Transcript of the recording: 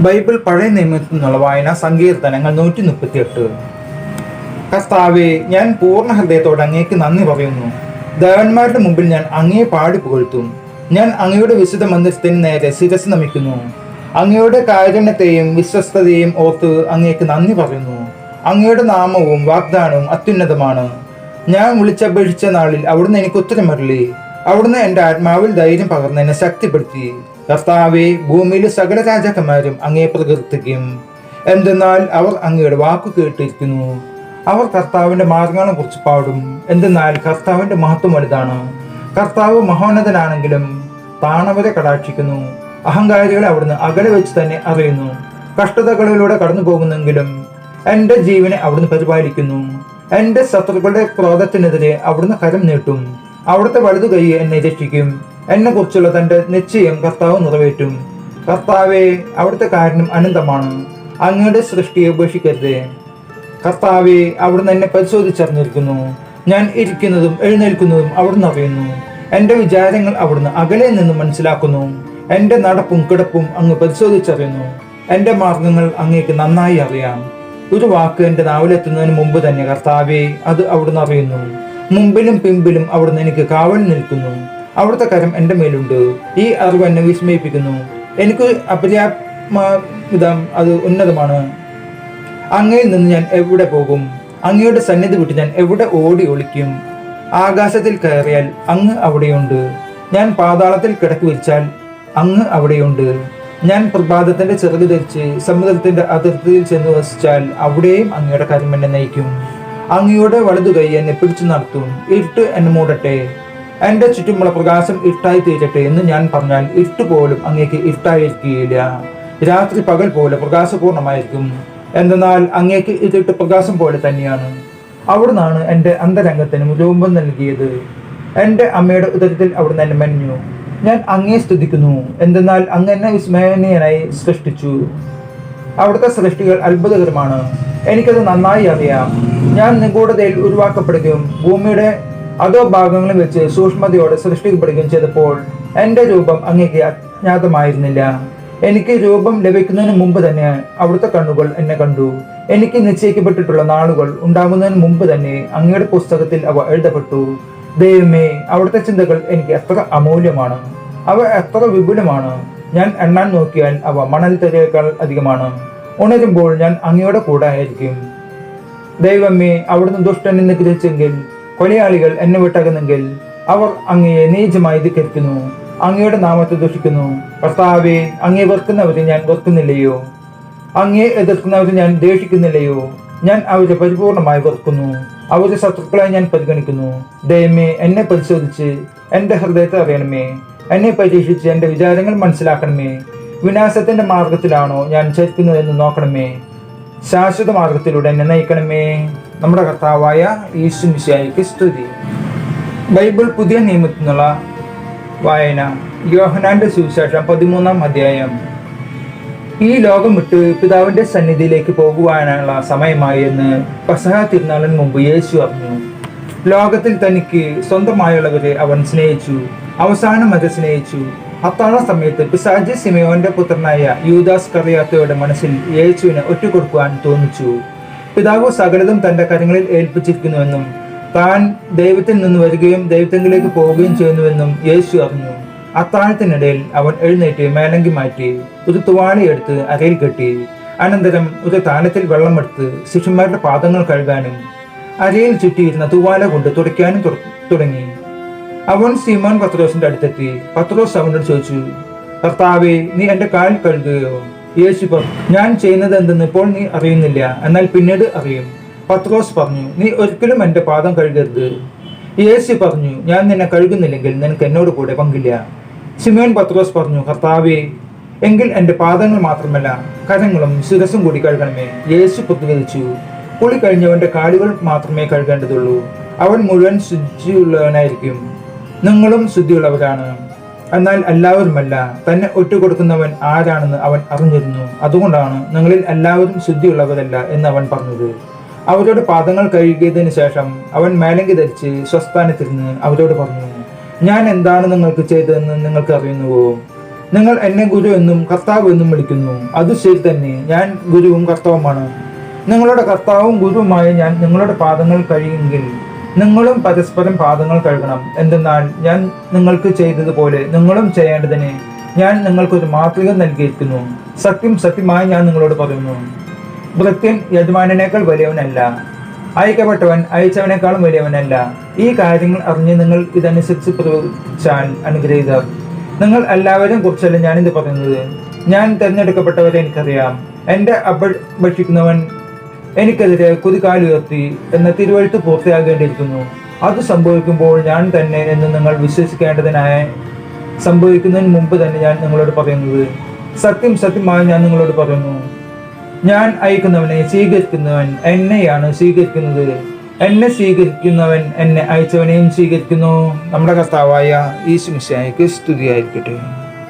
Bible പഴയ നിയമത്തിൽ നിന്നുള്ള വായന സങ്കീർത്തനങ്ങൾ നൂറ്റി മുപ്പത്തി എട്ട് കർത്താവെ ഞാൻ പൂർണ ഹൃദയത്തോട് അങ്ങേക്ക് നന്ദി പറയുന്നു. ദേവന്മാരുടെ മുമ്പിൽ ഞാൻ അങ്ങയെ പാടി പുകഴ്ത്തും. ഞാൻ അങ്ങയുടെ വിശുദ്ധ മന്ദിരത്തിന് നേരെ ശിരസ് നമിക്കുന്നു. അങ്ങയുടെ കാരുണ്യത്തെയും വിശ്വസ്തതയും ഓർത്ത് അങ്ങേക്ക് നന്ദി പറയുന്നു. അങ്ങയുടെ നാമവും വാഗ്ദാനവും അത്യുന്നതമാണ്. ഞാൻ വിളിച്ചപേക്ഷിച്ച നാളിൽ അവിടുന്ന് എനിക്ക് ഉത്തരമരളി. അവിടുന്ന് എന്റെ ആത്മാവിൽ ധൈര്യം പകർന്ന് എന്നെ ശക്തിപ്പെടുത്തി. കർത്താവെ ഭൂമിയിലെ സകല രാജാക്കന്മാരും അങ്ങേ പ്രകീർത്തിക്കും. എന്തെന്നാൽ അവർ അങ്ങയുടെ വാക്കു കേട്ടിരിക്കുന്നു. അവർ കർത്താവിന്റെ മാർഗങ്ങളെ കുറിച്ച് പാടും. എന്തെന്നാൽ കർത്താവിന്റെ മഹത്വം വലുതാണ്. കർത്താവ് മഹോന്നതനാണെങ്കിലും താണവരെ കടാക്ഷിക്കുന്നു. അഹങ്കാരികളെ അവിടുന്ന് അകലെ വെച്ച് തന്നെ അറിയുന്നു. കഷ്ടതകളിലൂടെ കടന്നു പോകുന്നെങ്കിലും എന്റെ ജീവനെ അവിടുന്ന് പരിപാലിക്കുന്നു. എന്റെ ശത്രുക്കളുടെ ക്രോധത്തിനെതിരെ അവിടുന്ന് കരം നീട്ടും. അവിടുത്തെ വലതു കൈ എന്നെ രക്ഷിക്കും. എന്നെ കുറിച്ചുള്ള തന്റെ നിശ്ചയം കർത്താവ് നിറവേറ്റും. കർത്താവെ അവിടുത്തെ കാരണം അനന്തമാണ്. അങ്ങയുടെ സൃഷ്ടിയെ ഉപേക്ഷിക്കരുത്. കർത്താവെ അവിടുന്ന് എന്നെ പരിശോധിച്ചറിഞ്ഞിരിക്കുന്നു. ഞാൻ ഇരിക്കുന്നതും എഴുന്നേൽക്കുന്നതും അവിടുന്ന് അറിയുന്നു. എന്റെ വിചാരങ്ങൾ അവിടുന്ന് അകലെ നിന്ന് മനസ്സിലാക്കുന്നു. എന്റെ നടപ്പും കിടപ്പും അങ്ങ് പരിശോധിച്ചറിയുന്നു. എന്റെ മാർഗങ്ങൾ അങ്ങേക്ക് നന്നായി അറിയാം. ഒരു വാക്ക് എന്റെ നാവിലെത്തുന്നതിന് മുമ്പ് തന്നെ കർത്താവെ അത് അവിടുന്ന് അറിയുന്നു. മുമ്പിലും പിമ്പിലും അവിടുന്ന് എനിക്ക് കാവൽ നിൽക്കുന്നു. അവിടുത്തെ കരം എന്റെ മേലുണ്ട്. ഈ അറിവ് എന്നെ വിസ്മയിപ്പിക്കുന്നു. എനിക്ക് അപര്യാപ്തം അത് ഉന്നതമാണ്. അങ്ങയിൽ നിന്ന് ഞാൻ എവിടെ പോകും? അങ്ങയുടെ സന്നിധി വിട്ട് ഞാൻ എവിടെ ഓടി ഒളിക്കും? ആകാശത്തിൽ കയറിയാൽ അങ്ങ് അവിടെയുണ്ട്. ഞാൻ പാതാളത്തിൽ കിടക്കി വിരിച്ചാൽ അങ്ങ് അവിടെയുണ്ട്. ഞാൻ പ്രഭാതത്തിന്റെ ചെറുത് ധരിച്ച് സമുദ്രത്തിന്റെ അതിർത്തിയിൽ ചെന്ന് വസിച്ചാൽ അവിടെയും അങ്ങയുടെ കരം എന്നെ നയിക്കും. അങ്ങയുടെ വലതു കൈ എന്നെ പിടിച്ചു നടത്തും. ഇരുട്ട് എന്നെ മൂടട്ടെ. എന്റെ ചുറ്റുമുള്ള പ്രകാശം ഇരുട്ടായി തീരട്ടെ എന്ന് ഞാൻ പറഞ്ഞാൽ ഇരുട്ട് പോലും അങ്ങേക്ക് ഇരുട്ടായിരിക്കുകയില്ല രാത്രി പകൽ പോലെ പ്രകാശപൂർണമായിരിക്കും. എന്തെന്നാൽ അങ്ങേക്ക് ഇരുട്ട് പ്രകാശം പോലെ തന്നെയാണ്. അവിടുന്നാണ് എന്റെ അന്തരംഗത്തിനും രൂപം നൽകിയത്. എന്റെ അമ്മയുടെ ഉദരത്തിൽ അവിടുന്ന് എന്നെ മെനഞ്ഞു. ഞാൻ അങ്ങേ സ്തുതിക്കുന്നു. എന്തെന്നാൽ അങ്ങ് എന്നെ വിസ്മയനീയനായി സൃഷ്ടിച്ചു. അവിടുത്തെ സൃഷ്ടികൾ അത്ഭുതകരമാണ്. എനിക്കത് നന്നായി അറിയാം. ഞാൻ നിഗൂഢതയിൽ ഉരുവാക്കപ്പെടുകയും ഭൂമിയുടെ അതോ ഭാഗങ്ങളിൽ വെച്ച് സൂക്ഷ്മതയോടെ സൃഷ്ടിക്കപ്പെടുകയും ചെയ്തപ്പോൾ എന്റെ രൂപം അങ്ങേക്ക് അജ്ഞാതമായിരുന്നില്ല. എനിക്ക് രൂപം ലഭിക്കുന്നതിന് മുമ്പ് തന്നെ അവിടുത്തെ കണ്ണുകൾ എന്നെ കണ്ടു. എനിക്ക് നിശ്ചയിക്കപ്പെട്ടിട്ടുള്ള നാളുകൾ ഉണ്ടാകുന്നതിന് മുമ്പ് തന്നെ അങ്ങയുടെ പുസ്തകത്തിൽ അവ എഴുതപ്പെട്ടു. ദൈവമേ അവിടുത്തെ ചിന്തകൾ എനിക്ക് എത്ര അമൂല്യമാണ്. അവ എത്ര വിപുലമാണ്. ഞാൻ എണ്ണാൻ നോക്കിയാൽ അവ മണൽ തരയേക്കാൾ അധികമാണ്. ഉണരുമ്പോൾ ഞാൻ അങ്ങയുടെ കൂടെ ആയിരിക്കും ദൈവമേ അവിടുന്ന് ദുഷ്ടനെ നിഗ്രഹിച്ചെങ്കിൽ കൊലയാളികൾ എന്നെ വിട്ടകുന്നെങ്കിൽ അവർ അങ്ങയെ നീചമായി ധിക്കരിക്കുന്നു അങ്ങയുടെ നാമത്തെ ദുഷിക്കുന്നു. കർത്താവെ അങ്ങയെ വെറുക്കുന്നവരെ ഞാൻ വെറുക്കുന്നില്ലയോ? അങ്ങയെ എതിർക്കുന്നവരെ ഞാൻ ദേഷിക്കുന്നില്ലയോ ഞാൻ അവരെ പരിപൂർണമായി വെറുക്കുന്നു. അവരുടെ ശത്രുക്കളെ ഞാൻ പരിഗണിക്കുന്നു. ദയമേ എന്നെ പരിശോധിച്ച് എന്റെ ഹൃദയത്തെ അറിയണമേ. എന്നെ പരീക്ഷിച്ച് എന്റെ വിചാരങ്ങൾ മനസ്സിലാക്കണമേ. വിനാശത്തിന്റെ മാർഗത്തിലാണോ ഞാൻ ചരിക്കുന്നതെന്ന് നോക്കണമേ. ശാശ്വത മാർഗത്തിലൂടെ എന്നെ നയിക്കണമേ. നമ്മുടെ കർത്താവായ യേശു മിശിയായിക്ക് സ്തുതി. ബൈബിൾ പുതിയ നിയമത്തിനുള്ള വായന യോഹനാന്റെ സുവിശേഷം പതിമൂന്നാം അധ്യായം. ഈ ലോകം വിട്ട് പിതാവിന്റെ സന്നിധിയിലേക്ക് പോകുവാനുള്ള സമയമായി എന്ന് പസഹ തിരുനാളിന് മുമ്പ് യേശു അറിഞ്ഞു. ലോകത്തിൽ തനിക്ക് സ്വന്തമായുള്ളവരെ അവൻ സ്നേഹിച്ചു അവസാനം അത് സ്നേഹിച്ചു. അത്താഴ സമയത്ത് പിസാജി സിമയോന്റെ പുത്രനായ യൂദാസ് കറിയാത്തയുടെ മനസ്സിൽ യേശുവിനെ ഒറ്റുകൊടുക്കുവാൻ തോന്നിച്ചു. പിതാവ് സകലതും തന്റെ കരങ്ങളിൽ ഏൽപ്പിച്ചിരിക്കുന്നുവെന്നും താൻ ദൈവത്തിൽ നിന്ന് വരികയും ദൈവത്തെങ്കിലേക്ക് പോവുകയും ചെയ്യുന്നുവെന്നും യേശു അറിഞ്ഞു. അത്താഴത്തിനിടയിൽ അവൻ എഴുന്നേറ്റ് മേലങ്കി മാറ്റി ഒരു തുവാളിയെടുത്ത് അരയിൽ കെട്ടി അനന്തരം ഒരു താനത്തിൽ വെള്ളമെടുത്ത് ശിഷ്യന്മാരുടെ പാദങ്ങൾ കഴുകാനും അരയിൽ ചുറ്റിയിരുന്ന തുവാല കൊണ്ട് തുടയ്ക്കാനും തുടങ്ങി. അവൻ സീമോൻ പത്രോസിന്റെ അടുത്തെത്തി. പത്രോസ് അവനോട് ചോദിച്ചു കർത്താവെ നീ എന്റെ കാൽ കഴുകുകയോ? യേശു പറഞ്ഞു ഞാൻ ചെയ്യുന്നത് എന്തെന്ന് ഇപ്പോൾ നീ അറിയുന്നില്ല. എന്നാൽ പിന്നീട് അറിയും. പത്രോസ് പറഞ്ഞു നീ ഒരിക്കലും എന്റെ പാദം കഴുകരുത്. യേശു പറഞ്ഞു ഞാൻ നിന്നെ കഴുകുന്നില്ലെങ്കിൽ നിനക്ക് എന്നോട് കൂടെ പങ്കില്ല. സിമോൻ പത്രോസ് പറഞ്ഞു കർത്താവേ എങ്കിൽ എന്റെ പാദങ്ങൾ മാത്രമല്ല കരങ്ങളും ശിരസും കൂടി കഴുകണമേ. യേശു പ്രതികരിച്ചു കുളി കഴിഞ്ഞവന്റെ കാലുകൾ മാത്രമേ കഴുകേണ്ടതുള്ളൂ. അവൻ മുഴുവൻ ശുദ്ധിയുള്ളവനായിരിക്കും. നിങ്ങളും ശുദ്ധിയുള്ളവരാണ്. എന്നാൽ എല്ലാവരുമല്ല തന്നെ ഒറ്റ ഒറ്റുകൊടുക്കുന്നവൻ ആരാണെന്ന് അവൻ അറിഞ്ഞിരുന്നു. അതുകൊണ്ടാണ് നിങ്ങളിൽ എല്ലാവരും ശുദ്ധിയുള്ളവരല്ല എന്ന് അവൻ പറഞ്ഞത്. അവരുടെ പാദങ്ങൾ കഴുകിയതിനു ശേഷം അവൻ മേലങ്കി ധരിച്ച് സ്വസ്ഥാനത്തിരുന്ന് അവരോട് പറഞ്ഞു ഞാൻ എന്താണ് നിങ്ങൾക്ക് ചെയ്തതെന്ന് നിങ്ങൾക്ക് അറിയുന്നുവോ? നിങ്ങൾ എന്നെ ഗുരു എന്നും കർത്താവ് എന്നും വിളിക്കുന്നു. അത് ശരി തന്നെ ഞാൻ ഗുരുവും കർത്താവുമാണ്. നിങ്ങളുടെ കർത്താവും ഗുരുവുമായ ഞാൻ നിങ്ങളുടെ പാദങ്ങൾ കഴിയുമെങ്കിൽ നിങ്ങളും പരസ്പരം പാദങ്ങൾ കഴുകണം. എന്തെന്നാൽ ഞാൻ നിങ്ങൾക്ക് ചെയ്തതുപോലെ നിങ്ങളും ചെയ്യേണ്ടതിന് ഞാൻ നിങ്ങൾക്കൊരു മാതൃക നൽകിയിരിക്കുന്നു. സത്യം സത്യമായി ഞാൻ നിങ്ങളോട് പറയുന്നു. വൃത്യൻ യജമാനേക്കാൾ വലിയവനല്ല. അയക്കപ്പെട്ടവൻ അയച്ചവനേക്കാളും വലിയവനല്ല. ഈ കാര്യങ്ങൾ അറിഞ്ഞ് നിങ്ങൾ ഇതനുസരിച്ച് പ്രവർത്തിച്ചാൽ അനുഗ്രഹീതർ നിങ്ങൾ എല്ലാവരെയും കുറിച്ചല്ല ഞാനിത് പറയുന്നത്. ഞാൻ തിരഞ്ഞെടുക്കപ്പെട്ടവരെ എനിക്കറിയാം. എന്റെ അപേക്ഷിക്കുന്നവൻ എനിക്കെതിരെ കുതികാലുയർത്തി എന്ന തിരുവഴുത്ത് പൂർത്തിയാകേണ്ടിയിരിക്കുന്നു. അത് സംഭവിക്കുമ്പോൾ ഞാൻ തന്നെ എന്ന് നിങ്ങൾ വിശ്വസിക്കേണ്ടതിനായ സംഭവിക്കുന്നതിന് മുമ്പ് തന്നെ ഞാൻ നിങ്ങളോട് പറയുന്നത്. സത്യം സത്യമായി ഞാൻ നിങ്ങളോട് പറയുന്നു. ഞാൻ അയക്കുന്നവനെ സ്വീകരിക്കുന്നവൻ എന്നെയാണ് സ്വീകരിക്കുന്നത്. എന്നെ സ്വീകരിക്കുന്നവൻ എന്നെ അയച്ചവനെയും സ്വീകരിക്കുന്നു. നമ്മുടെ കർത്താവായ ഈശുമിശായിക്ക് സ്തുതിയായിരിക്കട്ടെ.